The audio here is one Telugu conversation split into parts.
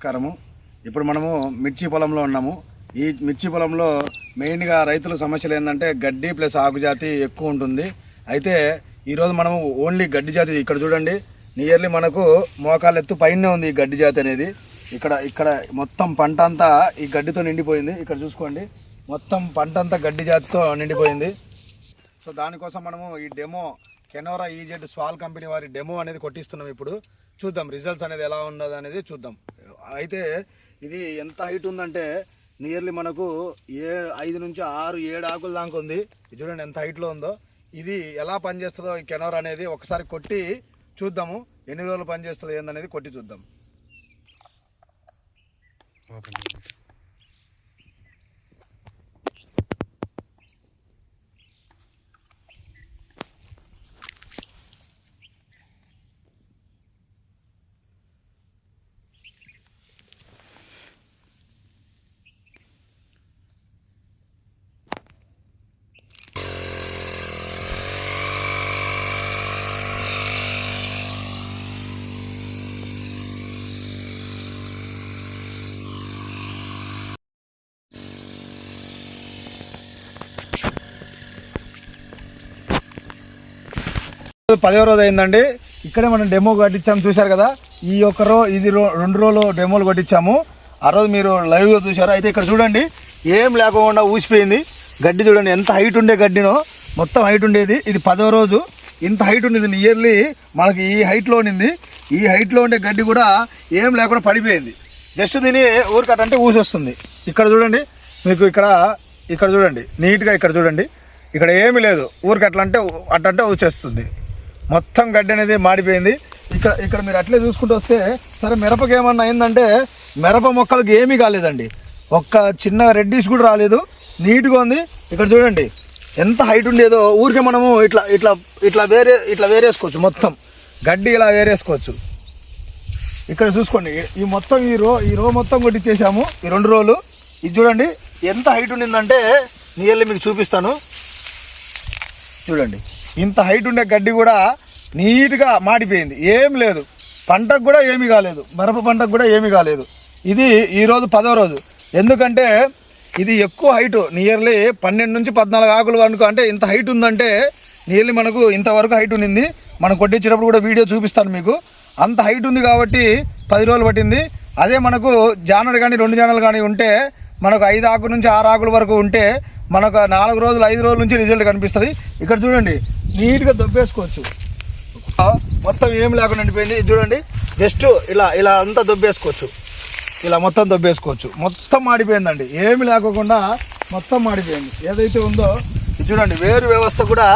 నమస్కారము. ఇప్పుడు మనము మిర్చి పొలంలో ఉన్నాము. ఈ మిర్చి పొలంలో మెయిన్గా రైతుల సమస్యలు ఏంటంటే గడ్డి ప్లస్ ఆకుజాతి ఎక్కువ ఉంటుంది. అయితే ఈరోజు మనము ఓన్లీ గడ్డి జాతి ఇక్కడ చూడండి. నియర్లీ మనకు మోకాలెత్తు పైనే ఉంది ఈ గడ్డి జాతి అనేది. ఇక్కడ ఇక్కడ మొత్తం పంట అంతా ఈ గడ్డితో నిండిపోయింది. ఇక్కడ చూసుకోండి. మొత్తం పంట అంతా గడ్డి జాతితో నిండిపోయింది. సో దానికోసం మనము ఈ డెమో కెనోరా ఈజెడ్ స్వాల్ కంపెనీ వారి డెమో అనేది కొట్టిస్తున్నాం ఇప్పుడు. చూద్దాం రిజల్ట్స్ అనేది ఎలా ఉన్నది అనేది చూద్దాం. అయితే ఇది ఎంత హైట్ ఉందంటే నియర్లీ మనకు ఏ ఐదు నుంచి ఆరు ఏడు ఆకుల దాకా ఉంది. చూడండి ఎంత హైట్లో ఉందో. ఇది ఎలా పనిచేస్తుందో ఈ కెనోరా అనేది ఒకసారి కొట్టి చూద్దాము. ఎన్ని రోజులు పనిచేస్తుంది ఏందనేది కొట్టి చూద్దాం. పదవ రోజు అయిందండి. ఇక్కడే మనం డెమో కొట్టించాము చూశారు కదా? ఈ ఒక్క రో ఇది రో రెండు రోజులు డెమోలు కొట్టించాము. ఆ రోజు మీరు లైవ్గా చూశారు? అయితే ఇక్కడ చూడండి ఏం లేకుండా ఊసిపోయింది. గడ్డి చూడండి ఎంత హైట్ ఉండే గడ్డినో. మొత్తం హైట్ ఉండేది. ఇది పదవ రోజు. ఇంత హైట్ ఉండేది నియర్లీ మనకి ఈ హైట్లో ఉండింది ఈ హైట్లో ఉండే గడ్డి కూడా ఏం లేకుండా పడిపోయింది. జస్ట్ దీని ఊరికట్టంటే ఊసొస్తుంది. ఇక్కడ చూడండి మీకు ఇక్కడ ఇక్కడ చూడండి నీట్గా ఇక్కడ చూడండి. ఇక్కడ ఏమీ లేదు. ఊరికి అట్లా అంటే అట్లంటే ఊచేస్తుంది మొత్తం గడ్డి అనేది మాడిపోయింది. ఇక్కడ ఇక్కడ మీరు అట్లే చూసుకుంటూ వస్తే సరే మిరపకి ఏమన్నా అయిందంటే మిరప మొక్కలకి ఏమీ కాలేదండి. ఒక్క చిన్న రెడ్డిష్ కూడా రాలేదు. నీట్గా ఉంది. ఇక్కడ చూడండి ఎంత హైట్ ఉండేదో ఊరికే మనము ఇట్లా ఇట్లా ఇట్లా వేరే ఇట్లా వేరేసుకోవచ్చు మొత్తం. గడ్డి ఇలా వేరేసుకోవచ్చు. ఇక్కడ చూసుకోండి ఈ మొత్తం ఈ రో ఈ రో మొత్తం కొట్టించేసాము ఈ రెండు రోజులు ఇది చూడండి ఎంత హైట్ ఉండిందంటే నియర్లీ మీకు చూపిస్తాను. చూడండి. ఇంత హైట్ ఉండే గడ్డి కూడా నీట్గా మాడిపోయింది. ఏం లేదు. పంటకు కూడా ఏమీ కాలేదు. మరప పంటకు కూడా ఏమీ కాలేదు. ఇది ఈరోజు పదో రోజు. ఎందుకంటే ఇది ఎక్కువ హైట్. నియర్లీ పన్నెండు నుంచి పద్నాలుగు ఆకులు వరకు అంటే ఇంత హైట్ ఉందంటే నియర్లీ మనకు ఇంతవరకు హైట్ ఉన్నింది. మనం కొట్టించేటప్పుడు కూడా వీడియో చూపిస్తాను మీకు. అంత హైట్ ఉంది కాబట్టి పది రోజులు పట్టింది. అదే మనకు జానర్ కానీ రెండు జానర్లు కానీ ఉంటే మనకు ఐదు ఆకుల నుంచి ఆరు ఆకుల వరకు ఉంటే మనకు నాలుగు రోజులు ఐదు రోజుల నుంచి రిజల్ట్ కనిపిస్తుంది. ఇక్కడ చూడండి నీట్గా దొబ్బేసుకోవచ్చు. మొత్తం ఏం లేకుండా ఉండిపోయింది. ఇది చూడండి జస్ట్ ఇలా ఇలా అంతా దొబ్బేసుకోవచ్చు. ఇలా మొత్తం దొబ్బేసుకోవచ్చు. మొత్తం మాడిపోయిందండి. ఏమి లేకోకుండా మొత్తం మాడిపోయింది. ఏదైతే ఉందో ఇది చూడండి వేరు వ్యవస్థ కూడా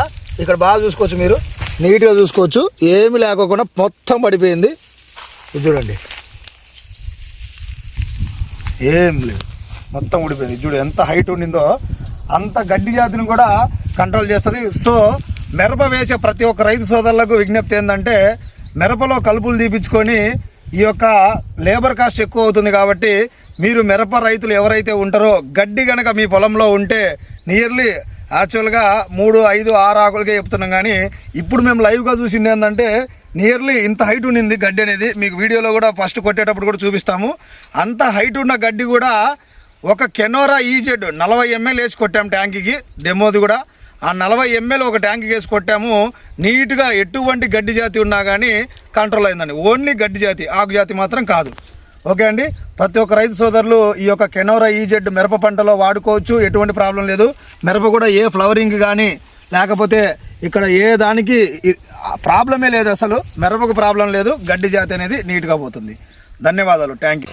ఇక్కడ బాగా చూసుకోవచ్చు మీరు. నీట్గా చూసుకోవచ్చు. ఏమి లేకోకుండా మొత్తం పడిపోయింది. ఇది చూడండి. ఏం లేదు. మొత్తం ఊడిపోయింది. చూడు ఎంత హైట్ ఉండిందో. అంత గడ్డి జాతిని కూడా కంట్రోల్ చేస్తుంది. సో మిరప వేసే ప్రతి ఒక్క రైతు సోదరులకు విజ్ఞప్తి ఏంటంటే మిరపలో కలుపులు తీపించుకొని ఈ యొక్క లేబర్ కాస్ట్ ఎక్కువ అవుతుంది కాబట్టి మీరు మిరప రైతులు ఎవరైతే ఉంటారో గడ్డి కనుక మీ పొలంలో ఉంటే నియర్లీ యాక్చువల్గా మూడు ఐదు ఆరు ఆకులకే చెప్తున్నాం కానీ ఇప్పుడు మేము లైవ్గా చూసింది ఏంటంటే నియర్లీ ఇంత హైట్ ఉండింది గడ్డి అనేది. మీకు వీడియోలో కూడా ఫస్ట్ కొట్టేటప్పుడు కూడా చూపిస్తాము. అంత హైట్ ఉన్న గడ్డి కూడా ఒక కెనోరా ఈజెడ్ నలభై ఎంఎల్ వేసి కొట్టాము ట్యాంక్కి. డెమోది కూడా. ఆ నలభై ఎంఎల్ ఒక ట్యాంక్కి వేసి కొట్టాము. నీట్గా ఎటువంటి గడ్డి జాతి ఉన్నా కానీ కంట్రోల్ అయిందండి. ఓన్లీ గడ్డి జాతి ఆకు జాతి మాత్రం కాదు. ఓకే అండి? ప్రతి ఒక్క రైతు సోదరులు ఈ యొక్క కెనోరా ఈజెడ్ మిరప పంటలో వాడుకోవచ్చు ఎటువంటి ప్రాబ్లం లేదు. మిరప కూడా ఏ ఫ్లవరింగ్ కానీ లేకపోతే ఇక్కడ ఏ దానికి ప్రాబ్లమే లేదు అసలు. మిరపకు ప్రాబ్లం లేదు. గడ్డి జాతి అనేది నీట్గా పోతుంది. ధన్యవాదాలు. Thank you